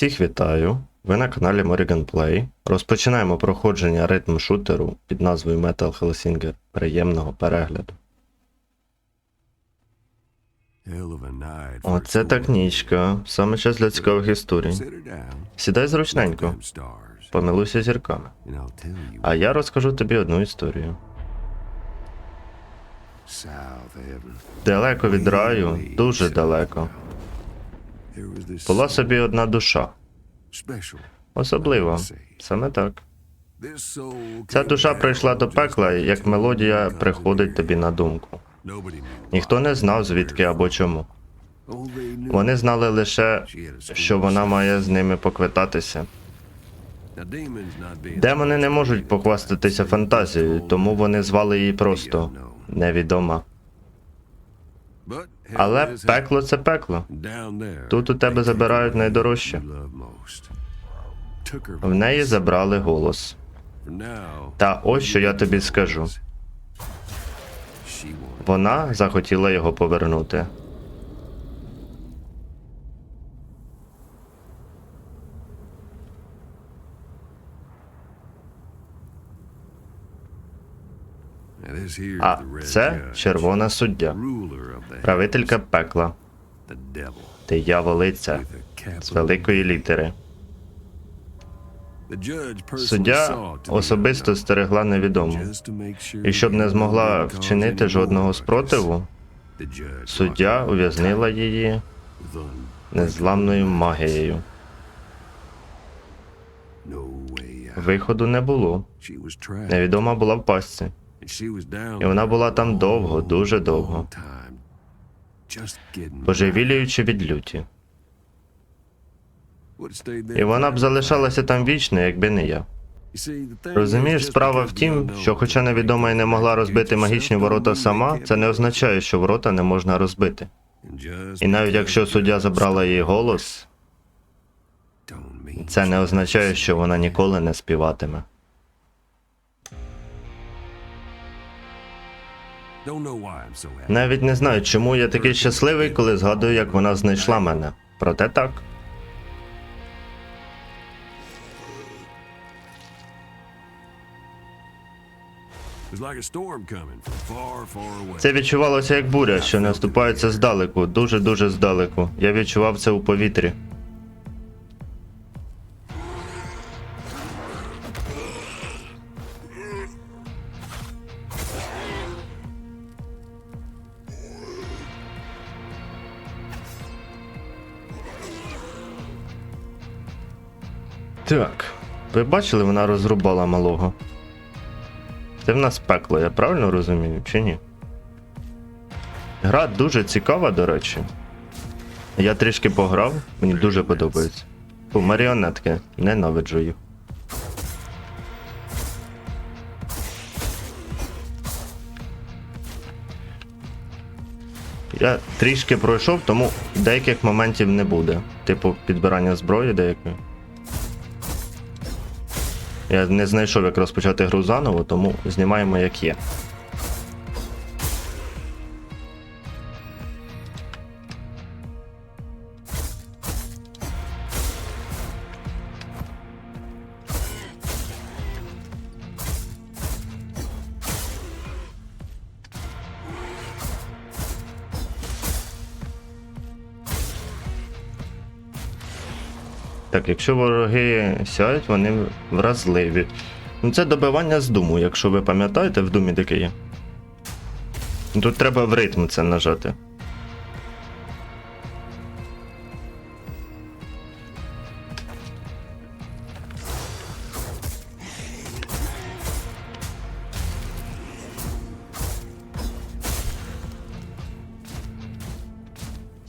Всіх вітаю! Ви на каналі Morrigan Play. Розпочинаємо проходження ритм шутеру під назвою Metal Hellsinger. Приємного перегляду. Оце так нічка. Саме час для цікавих історій. Сідай зручненько, помилуйся зірками. А я розкажу тобі одну історію. Далеко від раю, дуже далеко. Була собі одна душа. Особлива. Саме так. Ця душа прийшла до пекла, як мелодія приходить тобі на думку. Ніхто не знав, звідки або чому. Вони знали лише, що вона має з ними поквитатися. Демони не можуть похвастатися фантазією, тому вони звали її просто невідома. Але пекло це пекло. Тут у тебе забирають найдорожче. В неї забрали голос. Та ось що я тобі скажу. Вона захотіла його повернути. А це червона суддя, правителька пекла, дияволиця з великої літери. Суддя особисто стерегла невідому. І щоб не змогла вчинити жодного спротиву, суддя ув'язнила її незламною магією. Виходу не було. Невідома була в пастці. І вона була там довго, дуже довго. божевілюючи від люті. І вона б залишалася там вічно, якби не я. Розумієш, справа в тім, що хоча невідома і не могла розбити магічні ворота сама, це не означає, що ворота не можна розбити. І навіть якщо суддя забрала її голос, це не означає, що вона ніколи не співатиме. Навіть не знаю, чому я такий щасливий, коли згадую, як вона знайшла мене. Проте так. Це відчувалося як буря, що наступається здалеку, дуже-дуже здалеку. Я відчував це у повітрі. Так, ви бачили, вона розрубала малого. Це в нас пекло, я правильно розумію, чи ні? Гра дуже цікава, до речі. Я трішки пограв, мені дуже подобається. Фу, маріонетки, ненавиджу їх. Я трішки пройшов, тому деяких моментів не буде. Типу підбирання зброї деякої. Я не знайшов, як розпочати гру заново, тому знімаємо як є. Якщо вороги сяють, вони вразливі. Ну це добивання з думу, якщо ви пам'ятаєте, в думі таке є. Тут треба в ритм це нажати.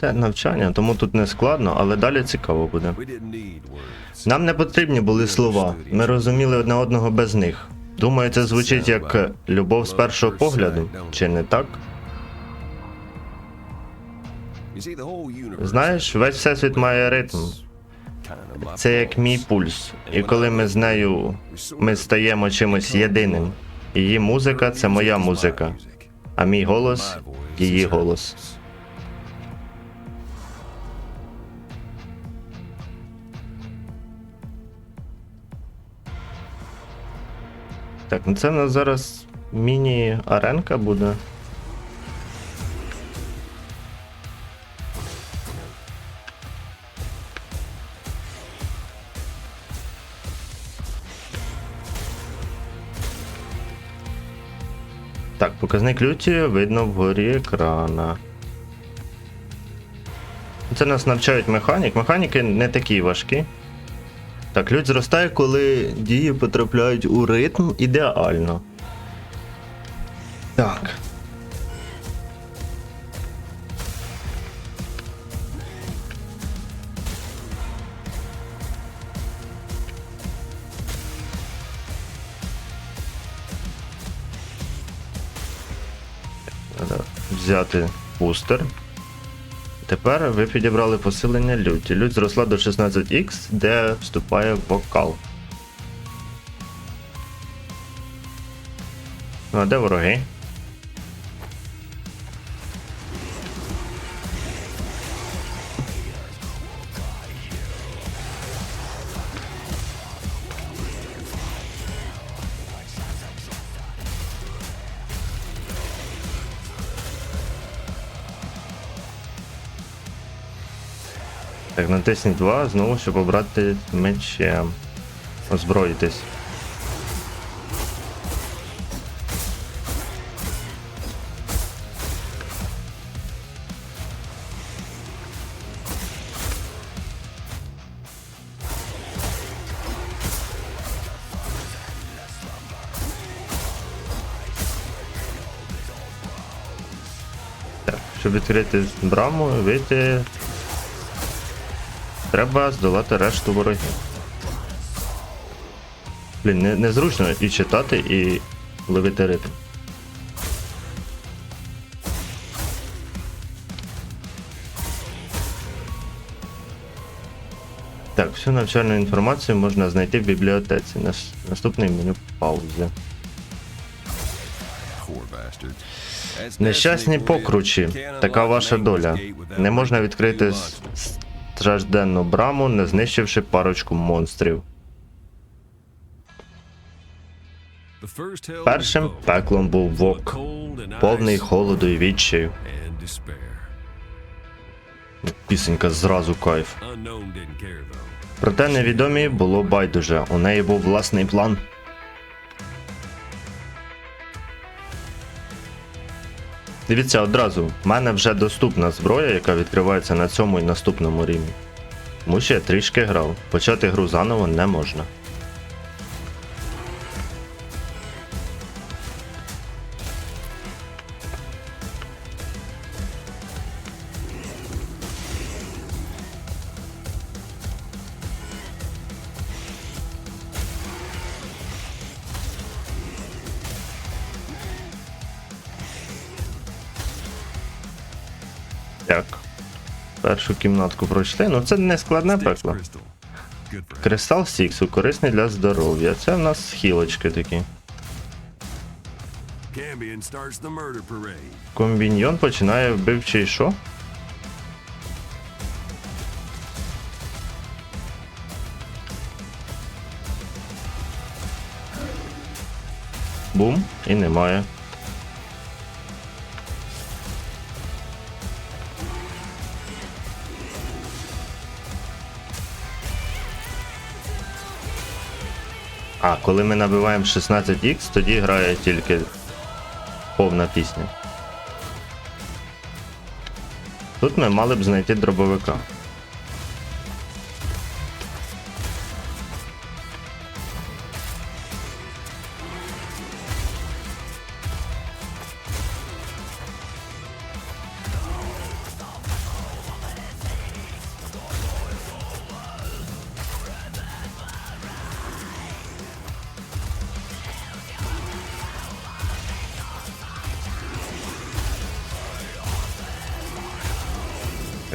Це навчання, тому тут не складно, але далі цікаво буде. Нам не потрібні були слова. Ми розуміли одне одного без них. Думаю, це звучить як любов з першого погляду, чи не так? Знаєш, весь всесвіт має ритм. Це як мій пульс. І коли ми з нею ми стаємо чимось єдиним. Її музика це моя музика, а мій голос її голос. Так, ну це в нас зараз міні-аренка буде. Так, показник люті видно вгорі екрана. Це нас навчають механік. Механіки не такі важкі. Так, лють зростає, коли дії потрапляють у ритм ідеально. Так. Треба взяти бустер. Тепер ви підібрали посилення люті. Лють зросла до 16х, де вступає вокал. Ну, а де вороги? Натисніть 2, знову щоб обрати мечем. Озброїтись. Щоб відкрити браму, вийти Треба здолати решту ворогів. Блін, не, незручно і читати, і ловити ритм. Так, всю навчальну інформацію можна знайти в бібліотеці. Нас- Наступний меню паузи. Нещасні покручі. Така ваша доля. Не можна відкрити стражденну браму, не знищивши парочку монстрів. Першим пеклом був вок, Повний холоду і відчаю. Пісенька зразу кайф. Проте невідомій було байдуже. У неї був власний план. Дивіться одразу, в мене вже доступна зброя, яка відкривається на цьому і наступному рівні. Тому що я трішки грав. Почати гру заново не можна. Так. Першу кімнатку пройшли. Ну це не складне пекло. Кристал Сіксу корисний для здоров'я. Це в нас схілочки такі. Комбіньйон починає вбивчий що? Бум, і немає. А, коли ми набиваємо 16х, тоді грає тільки повна пісня. Тут ми мали б знайти дробовика.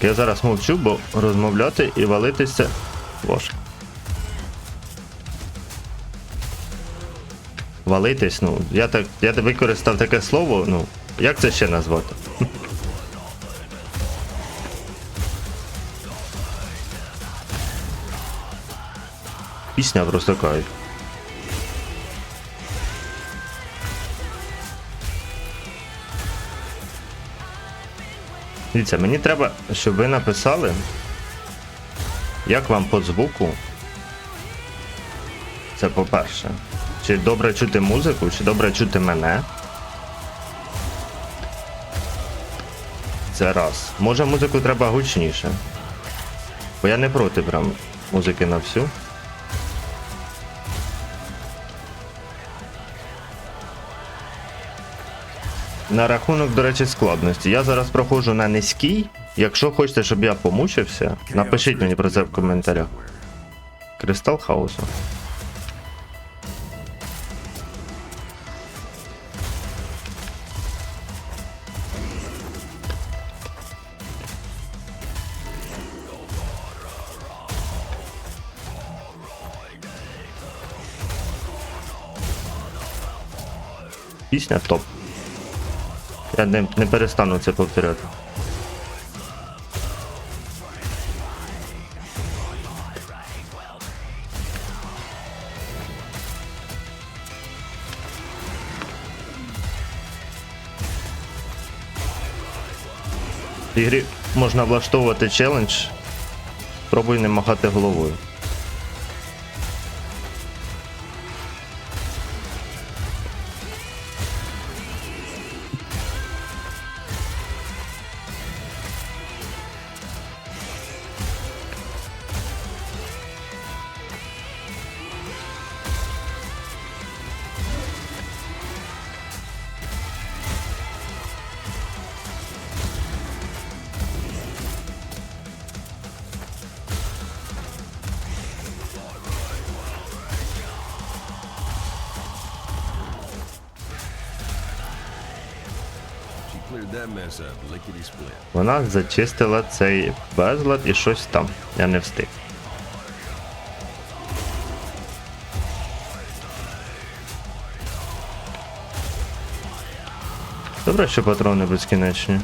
Так, я зараз мовчу, бо розмовляти і валитися важко. Валитись, ну, я так. Я використав таке слово, ну, як це ще назвати? Пісня просто кайф. Дивіться, мені треба, щоб ви написали, як вам по звуку. Це по-перше. Чи добре чути музику, чи добре чути мене. Це раз. Може музику треба гучніше. Бо я не проти прям музики на всю. На рахунок, до речі, складності. Я зараз проходжу на низький. Якщо хочете, щоб я помучився, напишіть мені про це в коментарях. Кристал хаосу. Пісня топ. Я не, не перестану це повторяти. В ігрі можна влаштовувати челендж. Пробуй не махати головою. Вона зачистила цей безлад і щось там. Я не встиг. Добре, що патрони безкінечні.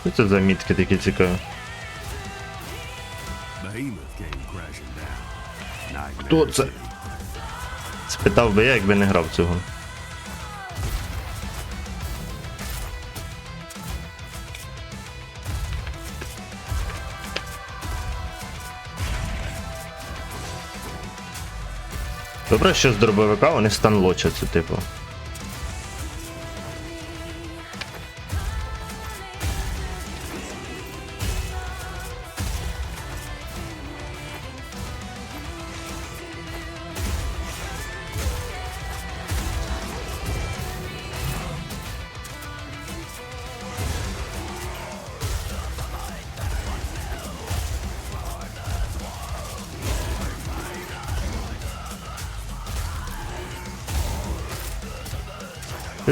Що це за мітки такі цікаві? Хто це? Спитав би я, якби не грав цього. Добре, що з дробовика вони станлочаться, типу.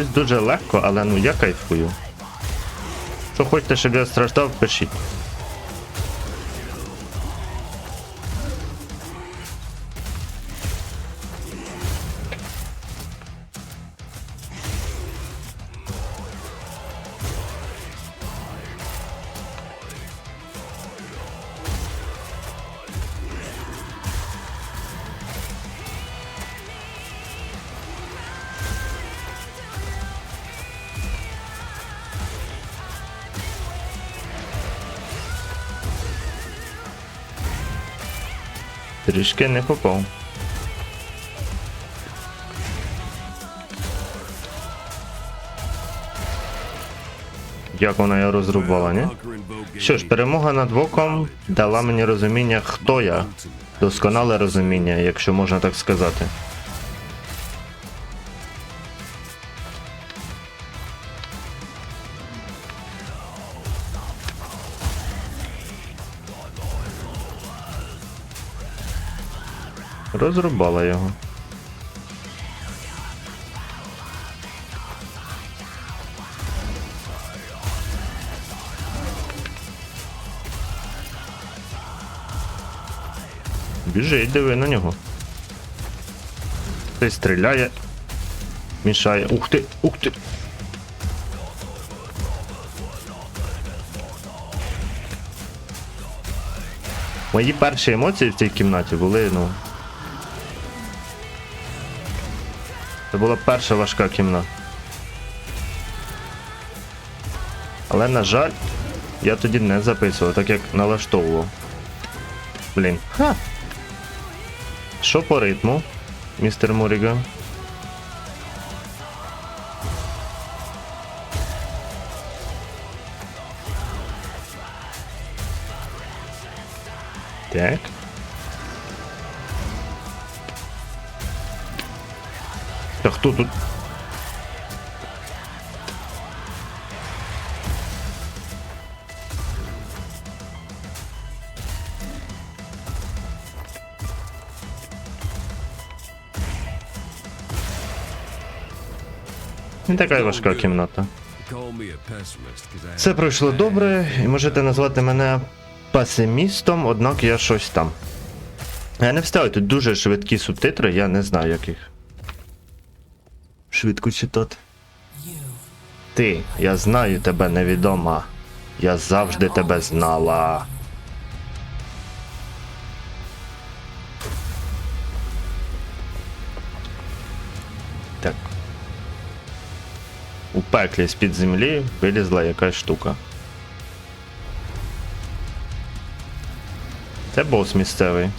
Щось дуже легко, але ну я кайфую. Що хочете, щоб я страждав, пишіть. Трішки не попав. Як вона його розрубала, ні? Що ж, перемога над воком дала мені розуміння, хто я. Досконале розуміння, якщо можна так сказати. Розрубала його. Біжить, диви на нього. Хтось стріляє. Мішає. Ух ти! Ух ти! Мої перші емоції в цій кімнаті були, ну. Була перша важка кімната. Але, на жаль, я тоді не записував, так як налаштовував. Блін. Ха. Що по ритму, містер Муріган? Так. Та хто тут? Не така важка кімната. Все пройшло добре, і можете назвати мене песимістом, однак я щось там. Я не вставив, тут дуже швидкі субтитри, я не знаю, як їх. Швидко читати. Ти, я знаю тебе невідома. Я завжди тебе знала. Так. У пеклі з-під землі вилізла якась штука. Це бос місцевий.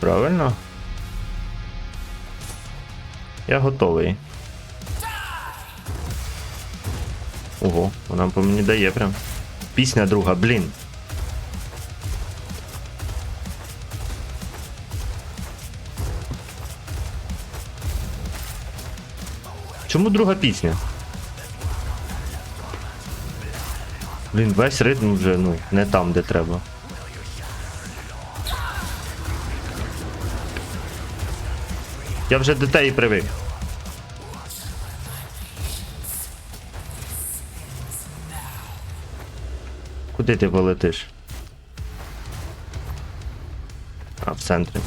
Правильно? Я готовий. Ого, вона по мені дає прям. Пісня друга, блін. Чому друга пісня? Блін, весь ритм вже, ну, не там, де треба. Я вже до теї привик. Куди ти полетиш? А, в центрі.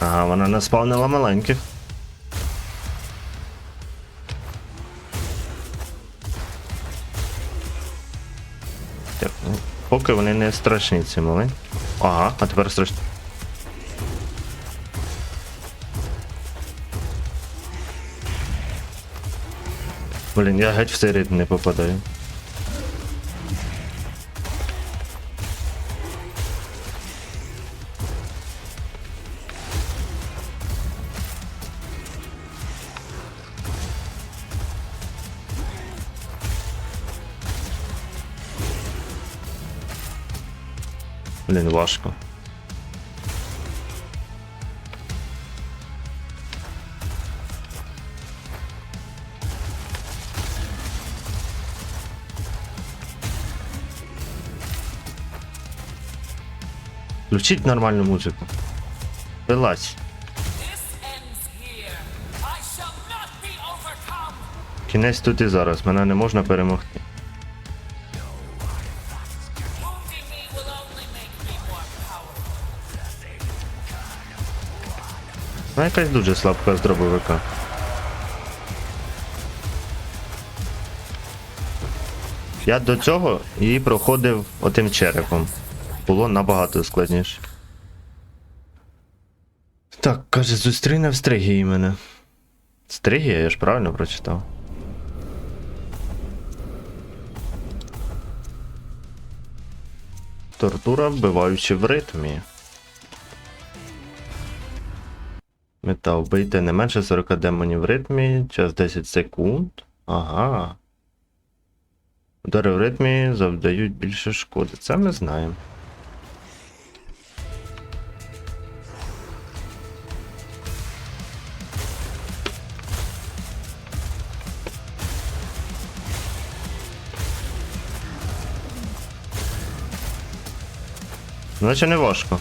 Ага, вона наспавнила маленьких. Так, ну, поки вони не страшні ці маленькі. Ага, а тепер страшні. Блін, я геть в цей ритм не попадаю. Блін, важко. Включіть нормальну музику. Вилазь. Кінець тут і зараз. Мене не можна перемогти. Вона якась дуже слабка з дробовика. Я до цього її проходив отим черепом. Було набагато складніше. Так, каже, зустріне в Стригії мене. Стригія, я ж правильно прочитав. Тортура, вбиваючи в ритмі. Мета вбийте не менше 40 демонів в ритмі, час 10 секунд. Ага. Удари в ритмі завдають більше шкоди. Це ми знаємо. Наче не важко.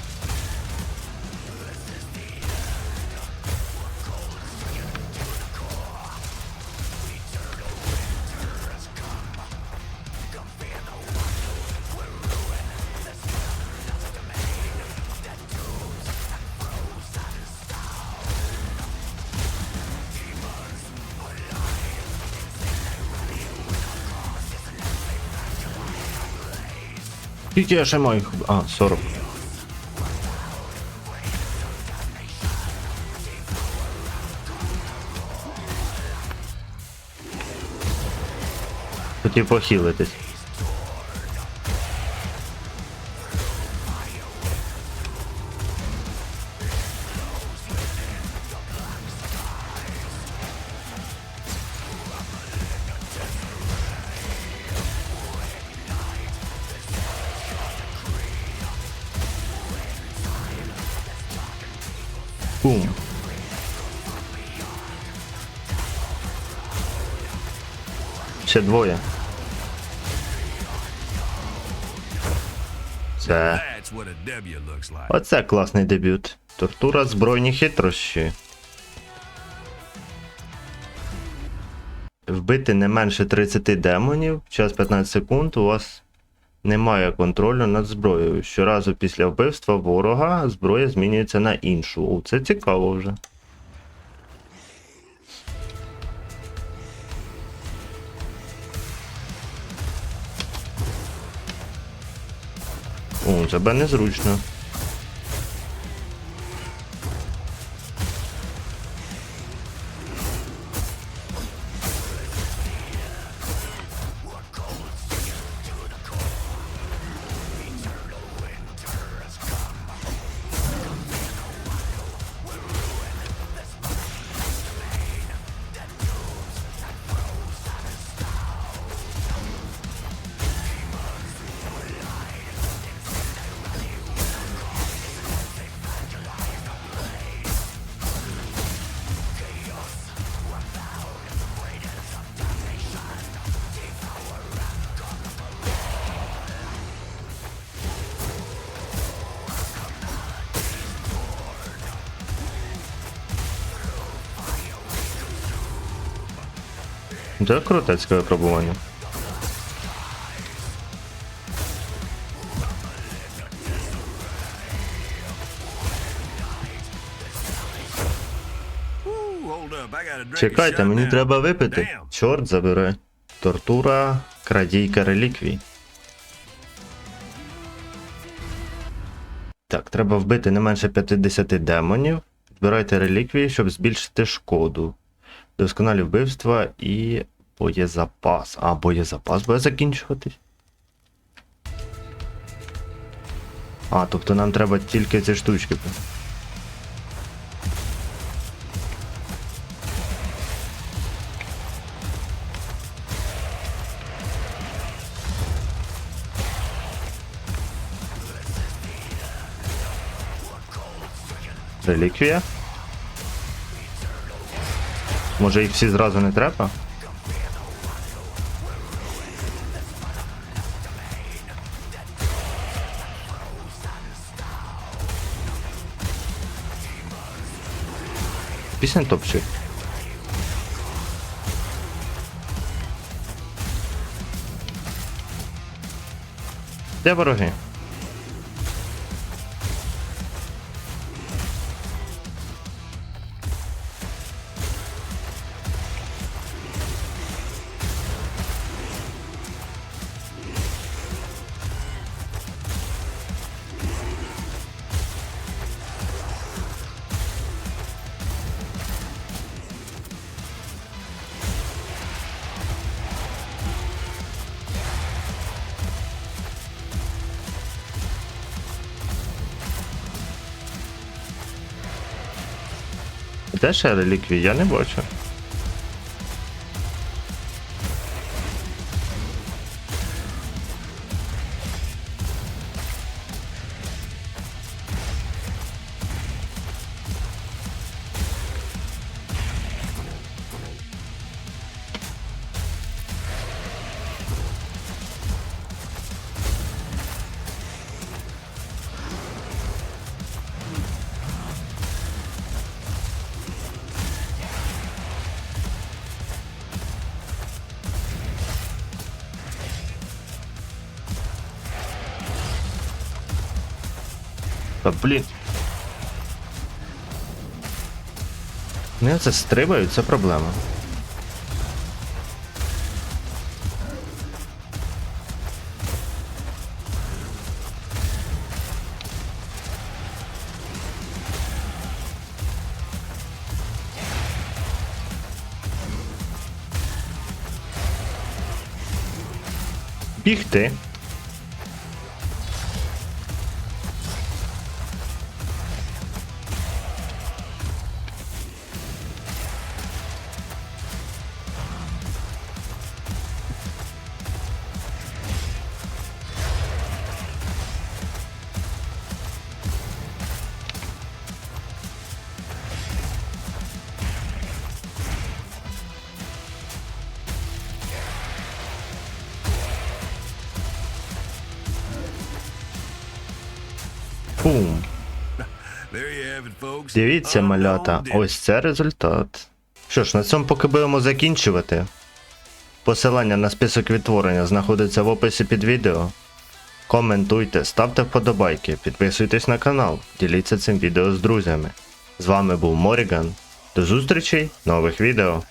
Скільки я ще маю? А, 40. Хотів похилитись. Бум. Ще двоє. Це. Оце класний дебют. Тортура збройні хитрощі. Вбити не менше 30 демонів, час 15 секунд, у вас немає контролю над зброєю. Щоразу після вбивства ворога зброя змінюється на іншу. О, це цікаво вже. О, тебе незручно. Це крутецьке випробування. Чекайте, мені треба випити. Чорт забере. Тортура, крадійка реліквій. Так, треба вбити не менше 50 демонів. Збирайте реліквії, щоб збільшити шкоду. Досконалі вбивства і боєзапас. А, боєзапас буде закінчуватись. А, тобто нам треба тільки ці штучки. Реліквія. Може їх всі зразу не треба? Пісня топчик. Де вороги? Де ще реліквії? Я не бачу. та блін. Ну я це стрибаю, це проблема. Бігти. Фум. Дивіться, малята, ось це результат. Що ж, на цьому поки будемо закінчувати. Посилання на список відтворення знаходиться в описі під відео. Коментуйте, ставте вподобайки, підписуйтесь на канал, діліться цим відео з друзями. З вами був Моріган. До зустрічей в нових відео.